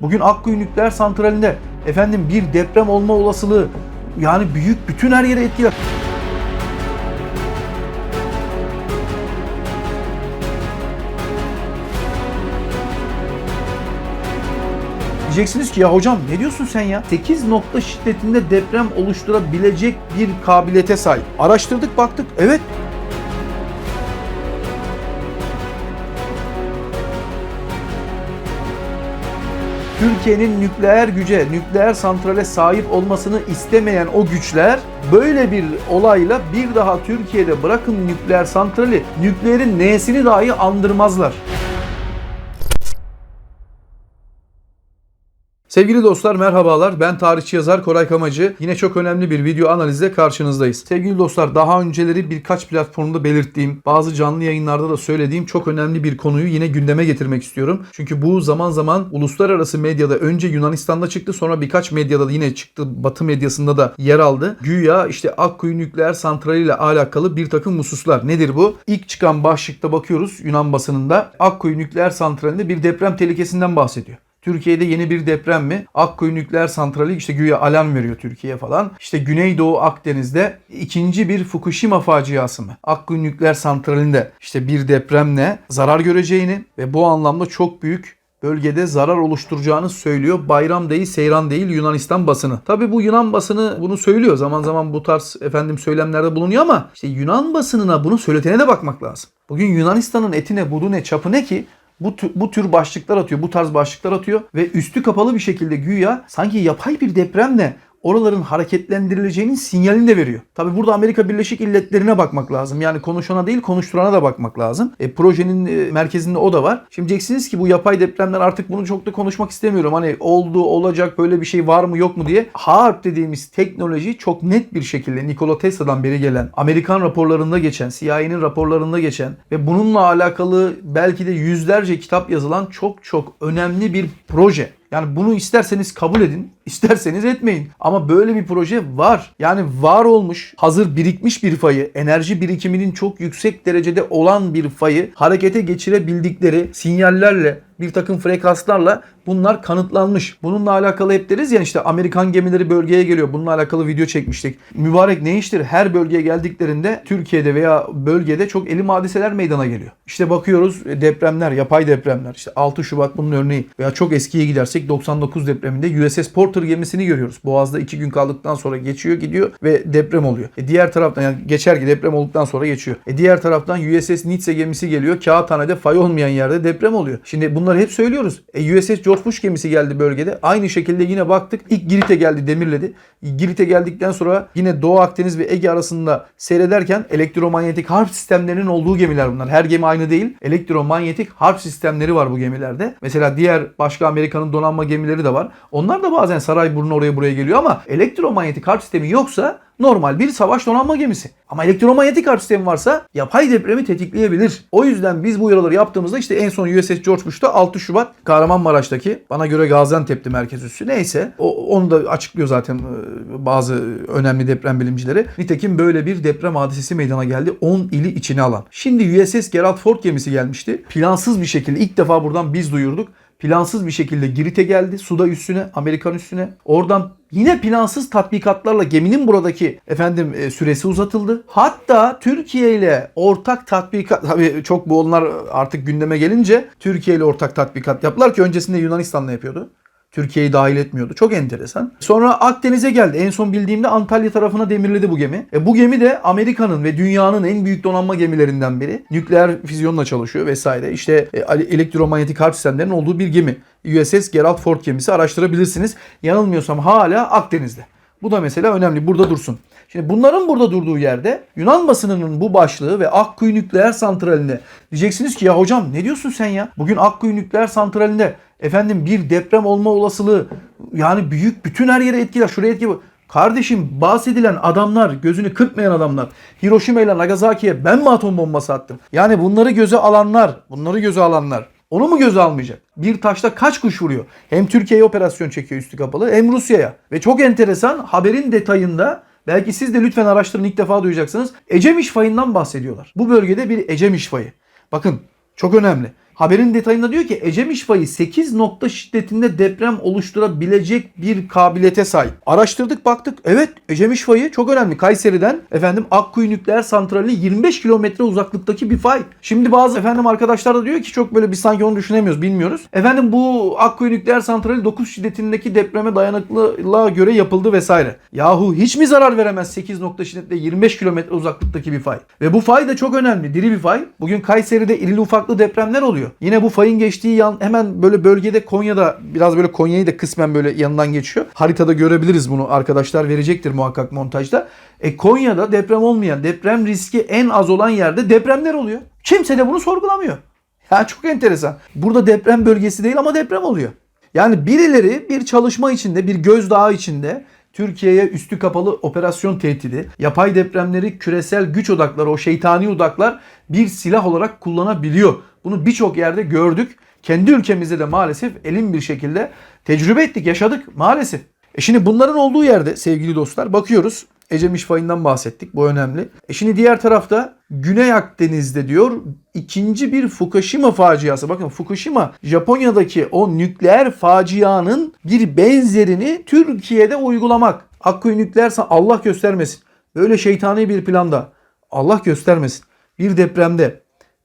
Bugün Akkuyu Nükleer Santrali'nde efendim bir deprem olma olasılığı yani büyük bütün her yere etkiler. Diyeceksiniz ki ya hocam ne diyorsun sen ya? 8 nokta şiddetinde deprem oluşturabilecek bir kabiliyete sahip. Araştırdık baktık. Evet Türkiye'nin nükleer güce, nükleer santrale sahip olmasını istemeyen o güçler böyle bir olayla bir daha Türkiye'de bırakın nükleer santrali, nükleerin N'sini dahi andırmazlar. Sevgili dostlar merhabalar. Ben tarihçi yazar Koray Kamacı. Yine çok önemli bir video analizle karşınızdayız. Sevgili dostlar daha önceleri birkaç platformda belirttiğim, bazı canlı yayınlarda da söylediğim çok önemli bir konuyu yine gündeme getirmek istiyorum. Çünkü bu zaman zaman uluslararası medyada önce Yunanistan'da çıktı sonra birkaç medyada da yine çıktı. Batı medyasında da yer aldı. Güya işte Akkuyu nükleer santrali ile alakalı bir takım hususlar. Nedir bu? İlk çıkan başlıkta bakıyoruz Yunan basınında Akkuyu nükleer santralinde bir deprem tehlikesinden bahsediyor. Türkiye'de yeni bir deprem mi? Akkuyu nükleer santrali işte güya alarm veriyor Türkiye falan. İşte Güneydoğu Akdeniz'de ikinci bir Fukushima faciası mı? Akkuyu nükleer santralinde işte bir depremle zarar göreceğini ve bu anlamda çok büyük bölgede zarar oluşturacağını söylüyor. Bayram değil, seyran değil Yunanistan basını. Tabi bu Yunan basını bunu söylüyor. Zaman zaman bu tarz efendim söylemlerde bulunuyor ama işte Yunan basınına bunu söyletene de bakmak lazım. Bugün Yunanistan'ın etine budu ne çapı ne ki bu, tür, bu tür başlıklar atıyor, bu tarz başlıklar atıyor ve üstü kapalı bir şekilde güya sanki yapay bir depremle oraların hareketlendirileceğinin sinyalini de veriyor. Tabi burada Amerika Birleşik Devletleri'ne bakmak lazım. Yani konuşana değil konuşturana da bakmak lazım. E, projenin e, merkezinde o da var. Şimdi diyeceksiniz ki bu yapay depremler artık bunu çok da konuşmak istemiyorum. Hani oldu, olacak böyle bir şey var mı yok mu diye. HAARP dediğimiz teknoloji çok net bir şekilde Nikola Tesla'dan beri gelen, Amerikan raporlarında geçen, CIA'nin raporlarında geçen ve bununla alakalı belki de yüzlerce kitap yazılan çok çok önemli bir proje. Yani bunu isterseniz kabul edin, isterseniz etmeyin. Ama böyle bir proje var. Yani var olmuş, hazır birikmiş bir fayı, enerji birikiminin çok yüksek derecede olan bir fayı harekete geçirebildikleri sinyallerle, bir takım frekanslarla bunlar kanıtlanmış. Bununla alakalı hep deriz ya işte Amerikan gemileri bölgeye geliyor. Bununla alakalı video çekmiştik. Mübarek ne iştir? Her bölgeye geldiklerinde Türkiye'de veya bölgede çok elim hadiseler meydana geliyor. İşte bakıyoruz e, depremler, yapay depremler. İşte 6 Şubat bunun örneği. Veya çok eskiye gidersek 99 depreminde USS Porter gemisini görüyoruz. Boğaz'da 2 gün kaldıktan sonra geçiyor gidiyor ve deprem oluyor. E diğer taraftan yani geçer ki deprem olduktan sonra geçiyor. E diğer taraftan USS Nietzsche gemisi geliyor. Kağıthane'de fay olmayan yerde deprem oluyor. Şimdi bunları hep söylüyoruz. E USS George Bush gemisi geldi bölgede. Aynı şekilde yine baktık. İlk Girit'e geldi demirledi. Girit'e geldikten sonra yine Doğu Akdeniz ve Ege arasında seyrederken elektromanyetik harp sistemlerinin olduğu gemiler bunlar. Her gemi aynı değil. Elektromanyetik harp sistemleri var bu gemilerde. Mesela diğer başka Amerika'nın donanma gemileri de var. Onlar da bazen Sarayburnu oraya buraya geliyor ama elektromanyetik harp sistemi yoksa normal bir savaş donanma gemisi. Ama elektromanyetik harp sistemi varsa yapay depremi tetikleyebilir. O yüzden biz bu uyarıları yaptığımızda işte en son USS George Bush'ta 6 Şubat Kahramanmaraş'taki bana göre Gaziantep'ti merkez üssü neyse o, onu da açıklıyor zaten e, bazı önemli deprem bilimcileri. Nitekim böyle bir deprem hadisesi meydana geldi 10 ili içine alan. Şimdi USS Gerald Ford gemisi gelmişti. Plansız bir şekilde ilk defa buradan biz duyurduk plansız bir şekilde Girit'e geldi. Suda üstüne, Amerikan üstüne. Oradan yine plansız tatbikatlarla geminin buradaki efendim e, süresi uzatıldı. Hatta Türkiye ile ortak tatbikat tabii çok bu onlar artık gündeme gelince Türkiye ile ortak tatbikat yaptılar ki öncesinde Yunanistan'la yapıyordu. Türkiye'yi dahil etmiyordu. Çok enteresan. Sonra Akdeniz'e geldi. En son bildiğimde Antalya tarafına demirledi bu gemi. E, bu gemi de Amerika'nın ve dünyanın en büyük donanma gemilerinden biri. Nükleer füzyonla çalışıyor vesaire. İşte e, elektromanyetik harp sistemlerinin olduğu bir gemi. USS Gerald Ford gemisi araştırabilirsiniz. Yanılmıyorsam hala Akdeniz'de. Bu da mesela önemli. Burada dursun. Şimdi bunların burada durduğu yerde Yunan basınının bu başlığı ve Akkuyu nükleer santralinde diyeceksiniz ki ya hocam ne diyorsun sen ya? Bugün Akkuyu nükleer santralinde efendim bir deprem olma olasılığı yani büyük bütün her yere etkiler. Şuraya etkiler. Kardeşim bahsedilen adamlar, gözünü kırpmayan adamlar. Hiroşima ile Nagasaki'ye ben mi atom bombası attım? Yani bunları göze alanlar, bunları göze alanlar. Onu mu göze almayacak? Bir taşta kaç kuş vuruyor? Hem Türkiye'ye operasyon çekiyor üstü kapalı hem Rusya'ya. Ve çok enteresan haberin detayında belki siz de lütfen araştırın ilk defa duyacaksınız. Ecemiş fayından bahsediyorlar. Bu bölgede bir Ecemiş fayı. Bakın çok önemli. Haberin detayında diyor ki Ecemiş fayı 8 nokta şiddetinde deprem oluşturabilecek bir kabiliyete sahip. Araştırdık baktık. Evet Ecemiş fayı çok önemli. Kayseri'den efendim Akkuyu Nükleer Santrali 25 kilometre uzaklıktaki bir fay. Şimdi bazı efendim arkadaşlar da diyor ki çok böyle biz sanki onu düşünemiyoruz bilmiyoruz. Efendim bu Akkuyu Nükleer Santrali 9 şiddetindeki depreme dayanıklılığa göre yapıldı vesaire. Yahu hiç mi zarar veremez 8 nokta şiddetle 25 kilometre uzaklıktaki bir fay? Ve bu fay da çok önemli. Diri bir fay. Bugün Kayseri'de irili ufaklı depremler oluyor. Yine bu fayın geçtiği yan hemen böyle bölgede Konya'da biraz böyle Konya'yı da kısmen böyle yanından geçiyor. Haritada görebiliriz bunu arkadaşlar verecektir muhakkak montajda. E Konya'da deprem olmayan, deprem riski en az olan yerde depremler oluyor. Kimse de bunu sorgulamıyor. Ya çok enteresan. Burada deprem bölgesi değil ama deprem oluyor. Yani birileri bir çalışma içinde, bir gözdağı içinde Türkiye'ye üstü kapalı operasyon tehdidi, yapay depremleri küresel güç odakları, o şeytani odaklar bir silah olarak kullanabiliyor. Bunu birçok yerde gördük. Kendi ülkemizde de maalesef elin bir şekilde tecrübe ettik, yaşadık maalesef. E şimdi bunların olduğu yerde sevgili dostlar bakıyoruz. Ecemiş fayından bahsettik. Bu önemli. E şimdi diğer tarafta Güney Akdeniz'de diyor ikinci bir Fukushima faciası. Bakın Fukushima Japonya'daki o nükleer facianın bir benzerini Türkiye'de uygulamak. Akkuyu nükleer Allah göstermesin. Böyle şeytani bir planda Allah göstermesin. Bir depremde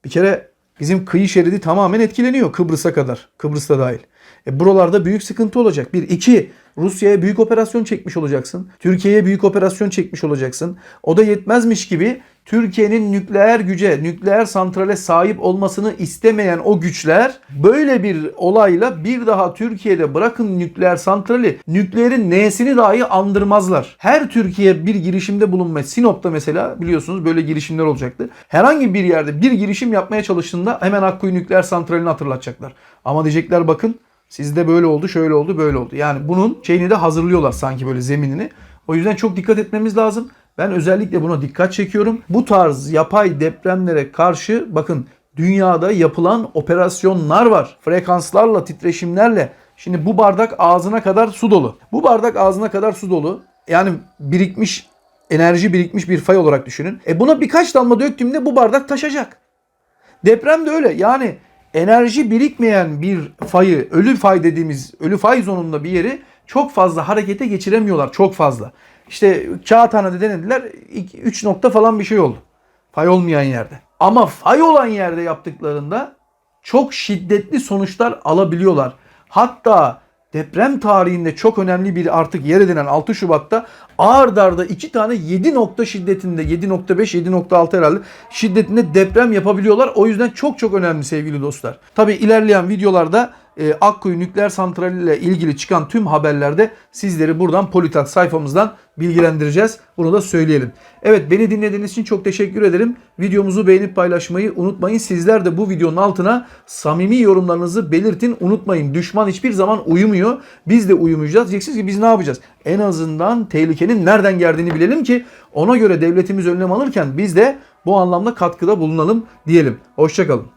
bir kere bizim kıyı şeridi tamamen etkileniyor Kıbrıs'a kadar. Kıbrıs'ta dahil. E buralarda büyük sıkıntı olacak. Bir, iki, Rusya'ya büyük operasyon çekmiş olacaksın. Türkiye'ye büyük operasyon çekmiş olacaksın. O da yetmezmiş gibi Türkiye'nin nükleer güce, nükleer santrale sahip olmasını istemeyen o güçler böyle bir olayla bir daha Türkiye'de bırakın nükleer santrali, nükleerin N'sini dahi andırmazlar. Her Türkiye bir girişimde bulunma, Sinop'ta mesela biliyorsunuz böyle girişimler olacaktı. Herhangi bir yerde bir girişim yapmaya çalıştığında hemen Akkuyu nükleer santralini hatırlatacaklar. Ama diyecekler bakın Sizde böyle oldu, şöyle oldu, böyle oldu. Yani bunun şeyini de hazırlıyorlar sanki böyle zeminini. O yüzden çok dikkat etmemiz lazım. Ben özellikle buna dikkat çekiyorum. Bu tarz yapay depremlere karşı bakın dünyada yapılan operasyonlar var. Frekanslarla, titreşimlerle. Şimdi bu bardak ağzına kadar su dolu. Bu bardak ağzına kadar su dolu. Yani birikmiş, enerji birikmiş bir fay olarak düşünün. E buna birkaç damla döktüğümde bu bardak taşacak. Deprem de öyle. Yani enerji birikmeyen bir fayı, ölü fay dediğimiz ölü fay zonunda bir yeri çok fazla harekete geçiremiyorlar. Çok fazla. İşte kağıthanede denediler 3 nokta falan bir şey oldu. Fay olmayan yerde. Ama fay olan yerde yaptıklarında çok şiddetli sonuçlar alabiliyorlar. Hatta deprem tarihinde çok önemli bir artık yer edinen 6 Şubat'ta ard arda iki tane 7 nokta şiddetinde 7.5 7.6 herhalde şiddetinde deprem yapabiliyorlar. O yüzden çok çok önemli sevgili dostlar. Tabi ilerleyen videolarda e, Akkuyu nükleer santrali ile ilgili çıkan tüm haberlerde sizleri buradan Politak sayfamızdan bilgilendireceğiz. Bunu da söyleyelim. Evet beni dinlediğiniz için çok teşekkür ederim. Videomuzu beğenip paylaşmayı unutmayın. Sizler de bu videonun altına samimi yorumlarınızı belirtin. Unutmayın düşman hiçbir zaman uyumuyor. Biz de uyumayacağız. Diyeceksiniz ki biz ne yapacağız? En azından tehlikenin nereden geldiğini bilelim ki ona göre devletimiz önlem alırken biz de bu anlamda katkıda bulunalım diyelim. Hoşçakalın.